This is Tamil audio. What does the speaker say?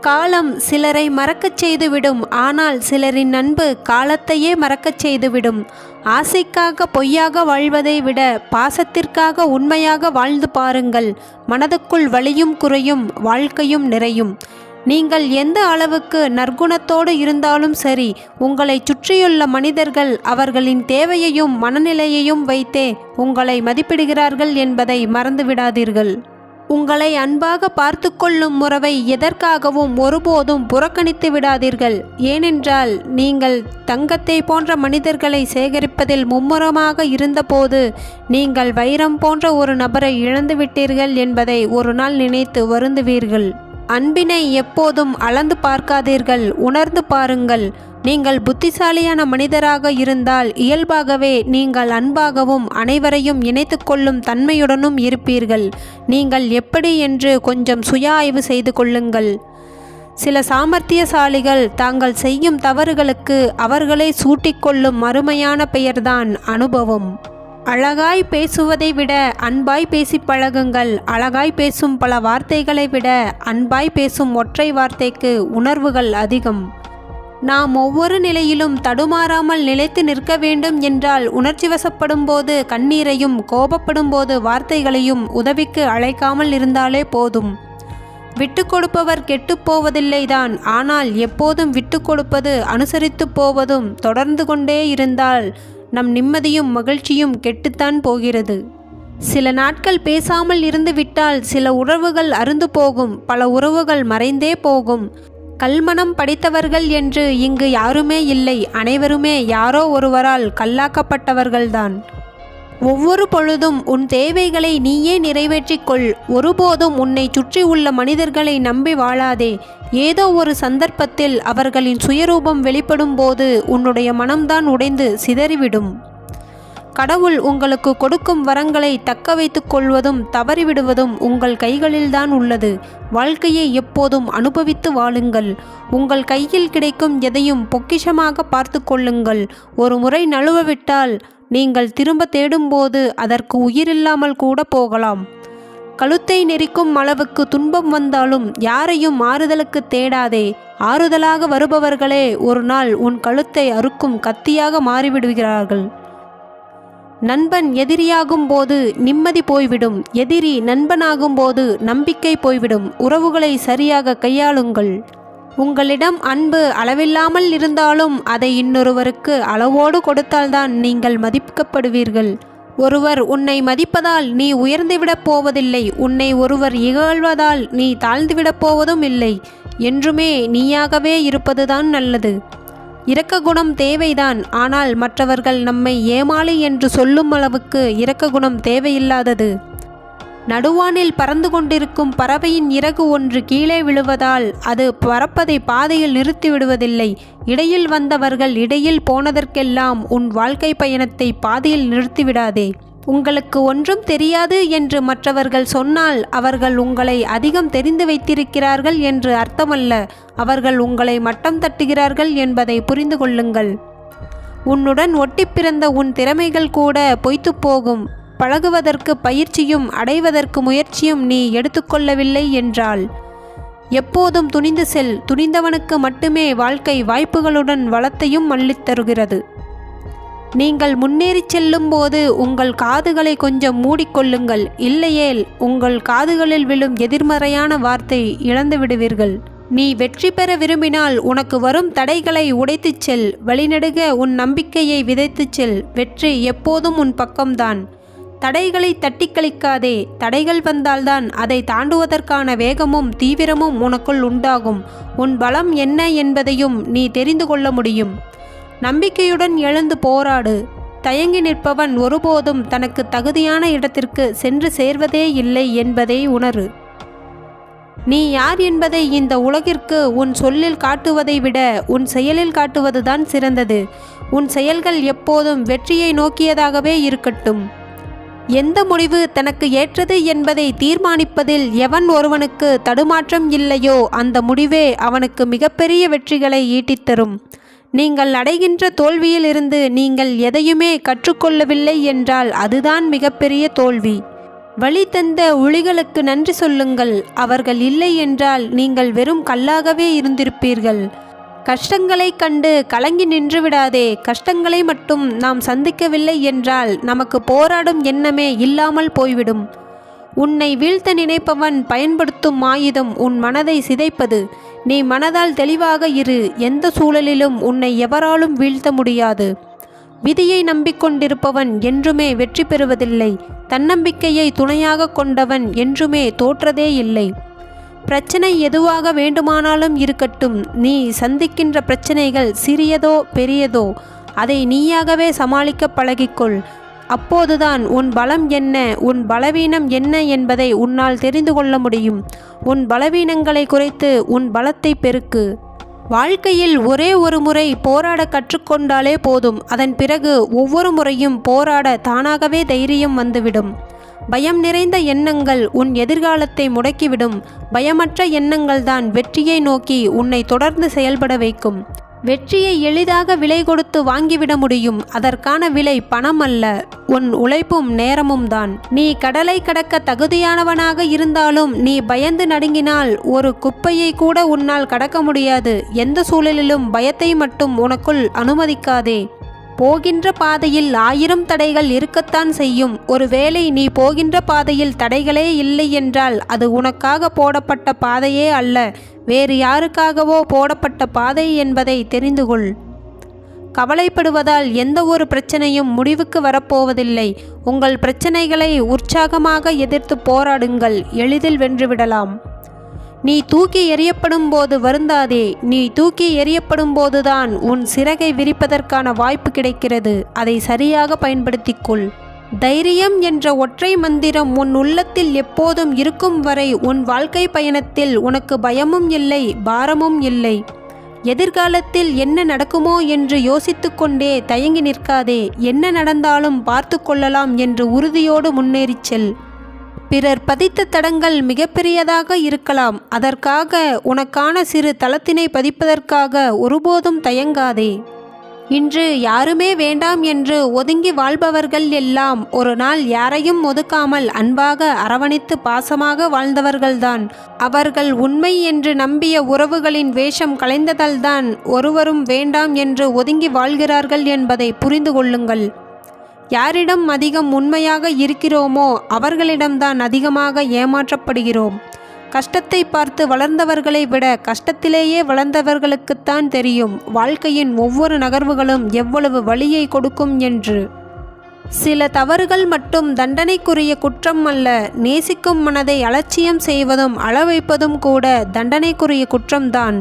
காலம் சிலரை மறக்கச் செய்துவிடும் ஆனால் சிலரின் அன்பு காலத்தையே மறக்கச் செய்துவிடும். ஆசைக்காக பொய்யாக வாழ்வதை விட பாசத்திற்காக உண்மையாக வாழ்ந்து பாருங்கள். மனதுக்குள் வலியும் குறையும் வாழ்க்கையும் நிறையும். நீங்கள் எந்த அளவுக்கு நற்குணத்தோடு இருந்தாலும் சரி உங்களை சுற்றியுள்ள மனிதர்கள் அவர்களின் தேவையையும் மனநிலையையும் வைத்தே உங்களை மதிப்பிடுகிறார்கள் என்பதை மறந்துவிடாதீர்கள். உங்களை அன்பாக பார்த்து கொள்ளும் முறவை எதற்காகவும் ஒருபோதும் புறக்கணித்து விடாதீர்கள். ஏனென்றால் நீங்கள் தங்கத்தை போன்ற மனிதர்களை சேகரிப்பதில் மும்முரமாக இருந்தபோது நீங்கள் வைரம் போன்ற ஒரு நபரை இழந்துவிட்டீர்கள் என்பதை ஒரு நாள் நினைத்து வருந்துவீர்கள். அன்பினை எப்போதும் அளந்து பார்க்காதீர்கள் உணர்ந்து பாருங்கள். நீங்கள் புத்திசாலியான மனிதராக இருந்தால் இயல்பாகவே நீங்கள் அன்பாகவும் அனைவரையும் இணைத்து கொள்ளும் தன்மையுடனும் இருப்பீர்கள். நீங்கள் எப்படி என்று கொஞ்சம் சுய ஆய்வு செய்து கொள்ளுங்கள். சில சாமர்த்தியசாலிகள் தாங்கள் செய்யும் தவறுகளுக்கு அவர்களே சூட்டிக்கொள்ளும் அருமையான பெயர்தான் அனுபவம். அழகாய் பேசுவதை விட அன்பாய் பேசி பழகுங்கள். அழகாய் பேசும் பல வார்த்தைகளை விட அன்பாய் பேசும் ஒற்றை வார்த்தைக்கு உணர்வுகள் அதிகம். நாம் ஒவ்வொரு நிலையிலும் தடுமாறாமல் நிலைத்து நிற்க வேண்டும் என்றால் உணர்ச்சி வசப்படும் போது கண்ணீரையும் கோபப்படும் போது வார்த்தைகளையும் உதவிக்கு அழைக்காமல் இருந்தாலே போதும். விட்டு கொடுப்பவர் கெட்டுப் போவதில்லைதான் ஆனால் எப்போதும் விட்டு கொடுப்பது அனுசரித்து போவதும் தொடர்ந்து கொண்டே இருந்தால் நம் நிம்மதியும் மகிழ்ச்சியும் கெட்டுத்தான் போகிறது. சில நாட்கள் பேசாமல் இருந்துவிட்டால் சில உறவுகள் அருந்து போகும் பல உறவுகள் மறைந்தே போகும். கல்மனம் படித்தவர்கள் என்று இங்கு யாருமே இல்லை அனைவருமே யாரோ ஒருவரால் கல்லாக்கப்பட்டவர்கள்தான். ஒவ்வொரு பொழுதும் உன் தேவைகளை நீயே நிறைவேற்றிக் கொள் ஒருபோதும் உன்னை சுற்றி உள்ள மனிதர்களை நம்பி வாழாதே. ஏதோ ஒரு சந்தர்ப்பத்தில் அவர்களின் சுயரூபம் வெளிப்படும் போது உன்னுடைய மனம்தான் உடைந்து சிதறிவிடும். கடவுள் உங்களுக்கு கொடுக்கும் வரங்களை தக்க வைத்துக் கொள்வதும் தவறிவிடுவதும் உங்கள் கைகளில்தான் உள்ளது. வாழ்க்கையை எப்போதும் அனுபவித்து வாழுங்கள். உங்கள் கையில் கிடைக்கும் எதையும் பொக்கிஷமாக பார்த்து கொள்ளுங்கள். ஒரு முறை நழுவவிட்டால் நீங்கள் திரும்ப தேடும்போது அதற்கு உயிரில்லாமல் கூட போகலாம். கழுத்தை நெரிக்கும் அளவுக்கு துன்பம் வந்தாலும் யாரையும் ஆறுதலுக்கு தேடாதே. ஆறுதலாக வருபவர்களே ஒரு நாள் உன் கழுத்தை அறுக்கும் கத்தியாக மாறிவிடுகிறார்கள். நண்பன் எதிரியாகும் போது நிம்மதி போய்விடும். எதிரி நண்பனாகும் போது நம்பிக்கை போய்விடும். உறவுகளை சரியாக கையாளுங்கள். உங்களிடம் அன்பு அளவில்லாமல் இருந்தாலும் அதை இன்னொருவருக்கு அளவோடு கொடுத்தால்தான் நீங்கள் மதிக்கப்படுவீர்கள். ஒருவர் உன்னை மதிப்பதால் நீ உயர்ந்துவிடப் போவதில்லை. உன்னை ஒருவர் இகழ்வதால் நீ தாழ்ந்துவிடப் போவதும் இல்லை. என்றுமே நீயாகவே இருப்பதுதான் நல்லது. இரக்க குணம் தேவைதான். ஆனால் மற்றவர்கள் நம்மை ஏமாளி என்று சொல்லும் அளவுக்கு இரக்க குணம் தேவையில்லாதது. நடுவானில் பறந்து கொண்டிருக்கும் பறவையின் இறகு ஒன்று கீழே விழுவதால் அது பறப்பதை பாதையில் நிறுத்திவிடுவதில்லை. இடையில் வந்தவர்கள் இடையில் போனதற்கெல்லாம் உன் வாழ்க்கை பயணத்தை பாதையில் நிறுத்திவிடாதே. உங்களுக்கு ஒன்றும் தெரியாது என்று மற்றவர்கள் சொன்னால் அவர்கள் உங்களை அதிகம் தெரிந்து வைத்திருக்கிறார்கள் என்று அர்த்தமல்ல. அவர்கள் உங்களை மட்டம் தட்டுகிறார்கள் என்பதை புரிந்து கொள்ளுங்கள். உன்னுடன் ஒட்டி பிறந்த உன் திறமைகள் கூட பொய்த்துப் போகும். பழகுவதற்கு பயிற்சியும் அடைவதற்கு முயற்சியும் நீ எடுத்துக்கொள்ளவில்லை என்றால் எப்போதும் துணிந்து செல் துணிந்தவனுக்கு மட்டுமே வாழ்க்கை வாய்ப்புகளுடன் வளத்தையும் அள்ளித்தருகிறது நீங்கள் முன்னேறிச் செல்லும்போது உங்கள் காதுகளை கொஞ்சம் மூடிக்கொள்ளுங்கள் இல்லையேல் உங்கள் காதுகளில் விழும் எதிர்மறையான வார்த்தை இழந்து விடுவீர்கள். நீ வெற்றி பெற விரும்பினால் உனக்கு வரும் தடைகளை உடைத்துச் செல் வழிநெடுக உன் நம்பிக்கையை விதைத்துச் செல் வெற்றி எப்போதும் உன் பக்கம்தான். தடைகளை தட்டி கழிக்காதே தடைகள் வந்தால்தான் அதை தாண்டுவதற்கான வேகமும் தீவிரமும் உனக்குள் உண்டாகும். உன் பலம் என்ன என்பதையும் நீ தெரிந்து கொள்ள முடியும். நம்பிக்கையுடன் எழுந்து போராடு. தயங்கி நிற்பவன் ஒருபோதும் தனக்கு தகுதியான இடத்திற்கு சென்று சேர்வதே இல்லை என்பதை உணரு. நீ யார் என்பதை இந்த உலகிற்கு உன் சொல்லில் காட்டுவதை விட உன் செயலில் காட்டுவதுதான் சிறந்தது. உன் செயல்கள் எப்போதும் வெற்றியை நோக்கியதாகவே இருக்கட்டும். எந்த முடிவு தனக்கு ஏற்றது என்பதை தீர்மானிப்பதில் எவன் ஒருவனுக்கு தடுமாற்றம் இல்லையோ அந்த முடிவே அவனுக்கு மிகப்பெரிய வெற்றிகளை ஈட்டித்தரும். நீங்கள் அடைகின்ற தோல்வியிலிருந்து நீங்கள் எதையுமே கற்றுக்கொள்ளவில்லை என்றால் அதுதான் மிகப்பெரிய தோல்வி. வழி தந்த ஒளிகளுக்கு நன்றி சொல்லுங்கள். அவர்கள் இல்லை என்றால் நீங்கள் வெறும் கல்லாகவே இருந்திருப்பீர்கள். கஷ்டங்களைக் கண்டு கலங்கி நின்றுவிடாதே கஷ்டங்களை மட்டும் நாம் சந்திக்கவில்லை என்றால் நமக்கு போராடும் எண்ணமே இல்லாமல் போய்விடும். உன்னை வீழ்த்த நினைப்பவன் பயன்படுத்தும் ஆயுதம் உன் மனதை சிதைப்பது. நீ மனதால் தெளிவாக இரு. எந்த சூழலிலும் உன்னை எவராலும் வீழ்த்த முடியாது. விதியை நம்பிக்கொண்டிருப்பவன் என்றுமே வெற்றி பெறுவதில்லை. தன்னம்பிக்கையை துணையாக கொண்டவன் என்றுமே தோற்றதே இல்லை. பிரச்சனை எதுவாக வேண்டுமானாலும் இருக்கட்டும். நீ சந்திக்கின்ற பிரச்சனைகள் சிறியதோ பெரியதோ அதை நீயாகவே சமாளிக்க பழகிக்கொள். அப்போதுதான் உன் பலம் என்ன உன் பலவீனம் என்ன என்பதை உன்னால் தெரிந்து கொள்ள முடியும். உன் பலவீனங்களை குறைத்து உன் பலத்தை பெருக்கு. வாழ்க்கையில் ஒரே ஒரு முறை போராட கற்றுக்கொண்டாலே போதும். அதன் பிறகு ஒவ்வொரு முறையும் போராட தானாகவே தைரியம் வந்துவிடும். பயம் நிறைந்த எண்ணங்கள் உன் எதிர்காலத்தை முடக்கிவிடும். பயமற்ற எண்ணங்கள்தான் வெற்றியை நோக்கி உன்னை தொடர்ந்து செயல்பட வைக்கும். வெற்றியை எளிதாக விலை கொடுத்து வாங்கிவிட முடியும். அதற்கான விலை பணம் அல்ல உன் உழைப்பும் நேரமும் தான் நீ கடலை கடக்க தகுதியானவனாக இருந்தாலும் நீ பயந்து நடுங்கினால் ஒரு குப்பையை கூட உன்னால் கடக்க முடியாது. எந்த சூழலிலும் பயத்தை மட்டும் உனக்குள் அனுமதிக்காதே. போகின்ற பாதையில் ஆயிரம் தடைகள் இருக்கத்தான் செய்யும். ஒருவேளை நீ போகின்ற பாதையில் தடைகளே இல்லை என்றால் அது உனக்காக போடப்பட்ட பாதையே அல்ல. வேறு யாருக்காகவோ போடப்பட்ட பாதை என்பதை தெரிந்து கொள். கவலைப்படுவதால் எந்த ஒரு பிரச்சனையும் முடிவுக்கு வரப்போவதில்லை. உங்கள் பிரச்சனைகளை உற்சாகமாக எதிர்த்து போராடுங்கள். எளிதில் வென்றுவிடலாம் நீ தூக்கி எறியப்படும் போது வருந்தாதே. நீ தூக்கி எறியப்படும் போதுதான் உன் சிறகை விரிப்பதற்கான வாய்ப்பு கிடைக்கிறது. அதை சரியாக பயன்படுத்திக்கொள். தைரியம் என்ற ஒற்றை மந்திரம் உன் உள்ளத்தில் எப்போதும் இருக்கும் வரை உன் வாழ்க்கை பயணத்தில் உனக்கு பயமும் இல்லை பாரமும் இல்லை. எதிர்காலத்தில் என்ன நடக்குமோ என்று யோசித்துக்கொண்டே தயங்கி நிற்காதே. என்ன நடந்தாலும் பார்த்து கொள்ளலாம் என்று உறுதியோடு முன்னேறிச் செல். பிறர் பதித்த தடங்கள் மிகப்பெரியதாக இருக்கலாம். அதற்காக உனக்கான சிறு தளத்தினை பதிப்பதற்காக ஒருபோதும் தயங்காதே. இன்று யாருமே வேண்டாம் என்று ஒதுங்கி வாழ்பவர்கள் எல்லாம் ஒரு நாள் யாரையும் ஒதுக்காமல் அன்பாக அரவணைத்து பாசமாக வாழ்ந்தவர்கள்தான். அவர்கள் உண்மை என்று நம்பிய உறவுகளின் வேஷம் கலைந்ததால்தான் ஒருவரும் வேண்டாம் என்று ஒதுங்கி வாழ்கிறார்கள் என்பதை புரிந்து கொள்ளுங்கள். யாரிடம் அதிகம் உண்மையாக இருக்கிறோமோ அவர்களிடம்தான் அதிகமாக ஏமாற்றப்படுகிறோம். கஷ்டத்தை பார்த்து வளர்ந்தவர்களை விட கஷ்டத்திலேயே வளர்ந்தவர்களுக்குத்தான் தெரியும் வாழ்க்கையின் ஒவ்வொரு நகர்வுகளும் எவ்வளவு வழியை கொடுக்கும் என்று. சில தவறுகள் மட்டும் தண்டனைக்குரிய குற்றம் அல்ல நேசிக்கும் மனதை அலட்சியம் செய்வதும் அளவைப்பதும் கூட தண்டனைக்குரிய குற்றம்தான்.